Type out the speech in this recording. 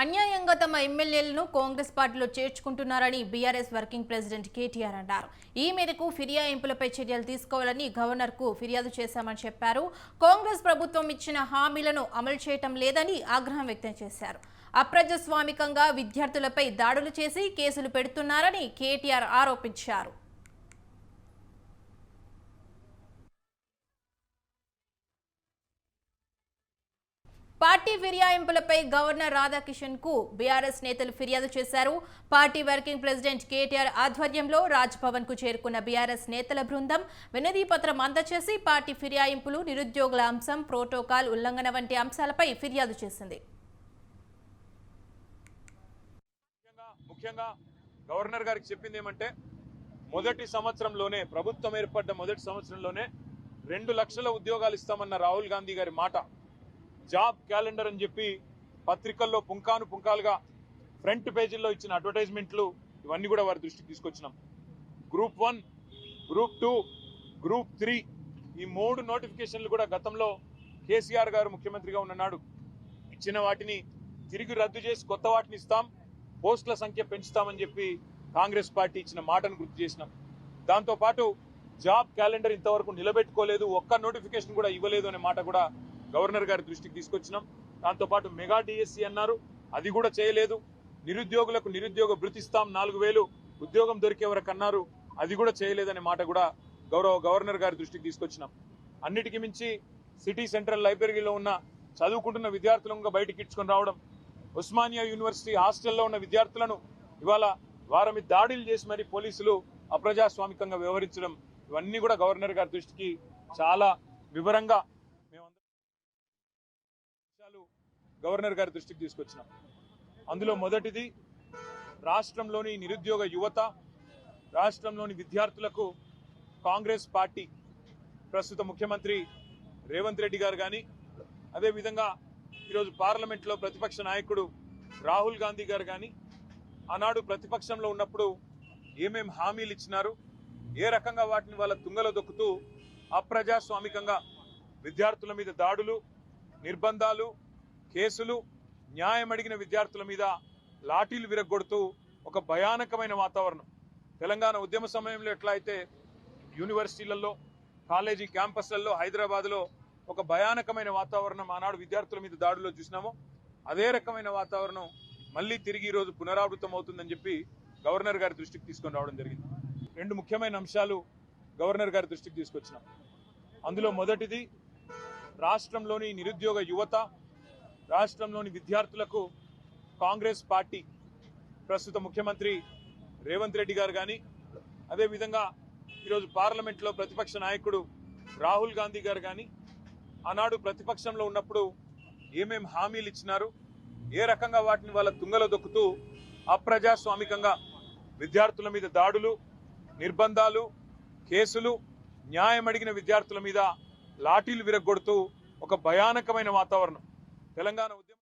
అన్యాయంగా తమ ఎమ్మెల్యేలను కాంగ్రెస్ పార్టీలో చేర్చుకుంటున్నారని బీఆర్ఎస్ వర్కింగ్ ప్రెసిడెంట్ కేటీఆర్ అన్నారు. ఈ మేరకు ఫిర్యాయింపులపై చర్యలు తీసుకోవాలని గవర్నర్కు ఫిర్యాదు చేశామని చెప్పారు. కాంగ్రెస్ ప్రభుత్వం ఇచ్చిన హామీలను అమలు చేయటం లేదని ఆగ్రహం వ్యక్తం చేశారు. అప్రజాస్వామికంగా విద్యార్థులపై దాడులు చేసి కేసులు పెడుతున్నారని కేటీఆర్ ఆరోపించారు. పార్టీ ఫిర్యాయింపులపై గవర్నర్ రాధాకిషన్కు బీఆర్ఎస్ నేతలు ఫిర్యాదు చేశారు. పార్టీ వర్కింగ్ ప్రెసిడెంట్ కేటీఆర్ ఆధ్వర్యంలో రాజ్ భవన్కు చేరుకున్న బీఆర్ఎస్ నేతల బృందం వినతి పత్రం అందచేసి పార్టీ ఫిర్యాయింపులు నిరుద్యోగుల అంశం ప్రోటోకాల్ ఉల్లంఘన వంటి అంశాలపై ఫిర్యాదు చేసింది. ముఖ్యంగా గవర్నర్ గారికి చెప్పింది ఏమంటే మొదటి సంవత్సరంలోనే ప్రభుత్వం ఏర్పడ్డ మొదటి సంవత్సరంలోనే రెండు లక్షల ఉద్యోగాలు ఇస్తామన్న రాహుల్ గాంధీ గారి మాట జాబ్ క్యాలెండర్ అని చెప్పి పత్రికల్లో పుంకాను పుంకాలుగా ఫ్రంట్ పేజీల్లో ఇచ్చిన అడ్వర్టైజ్మెంట్లు ఇవన్నీ కూడా వారి దృష్టికి తీసుకొచ్చినాం. Group one group two group three ఈ మూడు నోటిఫికేషన్లు కూడా గతంలో కేసీఆర్ గారు ముఖ్యమంత్రిగా ఉన్ననాడు. ఇచ్చిన వాటిని తిరిగి రద్దు చేసి కొత్త వాటిని ఇస్తాం పోస్టుల సంఖ్య పెంచుతామని చెప్పి కాంగ్రెస్ పార్టీ ఇచ్చిన మాటను గుర్తు చేసినాం. దాంతోపాటు జాబ్ క్యాలెండర్ ఇంతవరకు నిలబెట్టుకోలేదు ఒక్క నోటిఫికేషన్ కూడా ఇవ్వలేదు అనే మాట కూడా గవర్నర్ గారి దృష్టికి తీసుకొచ్చినాం. దాంతోపాటు మెగా డిఎస్సి అన్నారు. అది కూడా చేయలేదు. నిరుద్యోగులకు నిరుద్యోగ భృతిస్తాం. నాలుగు వేలు ఉద్యోగం దొరికే వరకు అన్నారు. అది కూడా చేయలేదనే మాట కూడా గౌరవ గవర్నర్ గారి దృష్టికి తీసుకొచ్చినాం. అన్నిటికీ మించి సిటీ సెంట్రల్ లైబ్రరీలో ఉన్న చదువుకుంటున్న విద్యార్థులను బయటికి ఇచ్చుకొని రావడం ఉస్మానియా యూనివర్సిటీ హాస్టల్లో ఉన్న విద్యార్థులను ఇవాళ వారమి దాడులు చేసి మరి పోలీసులు అప్రజాస్వామికంగా వ్యవహరించడం ఇవన్నీ కూడా గవర్నర్ గారి దృష్టికి చాలా వివరంగా గవర్నర్ గారి దృష్టికి తీసుకొచ్చినాం. అందులో మొదటిది రాష్ట్రంలోని నిరుద్యోగ యువత రాష్ట్రంలోని విద్యార్థులకు కాంగ్రెస్ పార్టీ ప్రస్తుత ముఖ్యమంత్రి రేవంత్ రెడ్డి గారు కానీ అదేవిధంగా ఈరోజు పార్లమెంట్లో ప్రతిపక్ష నాయకుడు రాహుల్ గాంధీ గారు కానీ ఆనాడు ప్రతిపక్షంలో ఉన్నప్పుడు ఏమేం హామీలు ఇచ్చినారు ఏ రకంగా వాటిని వాళ్ళ తుంగలో దొక్కుతూ అప్రజాస్వామికంగా విద్యార్థుల మీద దాడులు నిర్బంధాలు కేసులు న్యాయం అడిగిన విద్యార్థుల మీద లాఠీలు విరగొడుతూ ఒక భయానకమైన వాతావరణం. తెలంగాణ ఉద్యమ సమయంలో ఎట్లా అయితే యూనివర్సిటీలలో కాలేజీ క్యాంపస్లలో హైదరాబాద్లో ఒక భయానకమైన వాతావరణం ఆనాడు విద్యార్థుల మీద దాడుల్లో చూసినామో అదే రకమైన వాతావరణం మళ్ళీ తిరిగి ఈరోజు పునరావృతం అవుతుందని చెప్పి గవర్నర్ గారి దృష్టికి తీసుకొని రావడం జరిగింది. రెండు ముఖ్యమైన అంశాలు గవర్నర్ గారి దృష్టికి తీసుకొచ్చినాం. అందులో మొదటిది రాష్ట్రంలోని నిరుద్యోగ యువత రాష్ట్రంలోని విద్యార్థులకు కాంగ్రెస్ పార్టీ ప్రస్తుత ముఖ్యమంత్రి రేవంత్ రెడ్డి గారు కానీ అదేవిధంగా ఈరోజు పార్లమెంట్లో ప్రతిపక్ష నాయకుడు రాహుల్ గాంధీ గారు కానీ ఆనాడు ప్రతిపక్షంలో ఉన్నప్పుడు ఏమేం హామీలు ఇచ్చినారు ఏ రకంగా వాటిని వాళ్ళ తుంగలో దొక్కుతూ అప్రజాస్వామికంగా విద్యార్థుల మీద దాడులు నిర్బంధాలు కేసులు న్యాయం అడిగిన విద్యార్థుల మీద లాఠీలు విరగొడుతూ ఒక భయానకమైన వాతావరణం. తెలంగాణ ఉద్యమం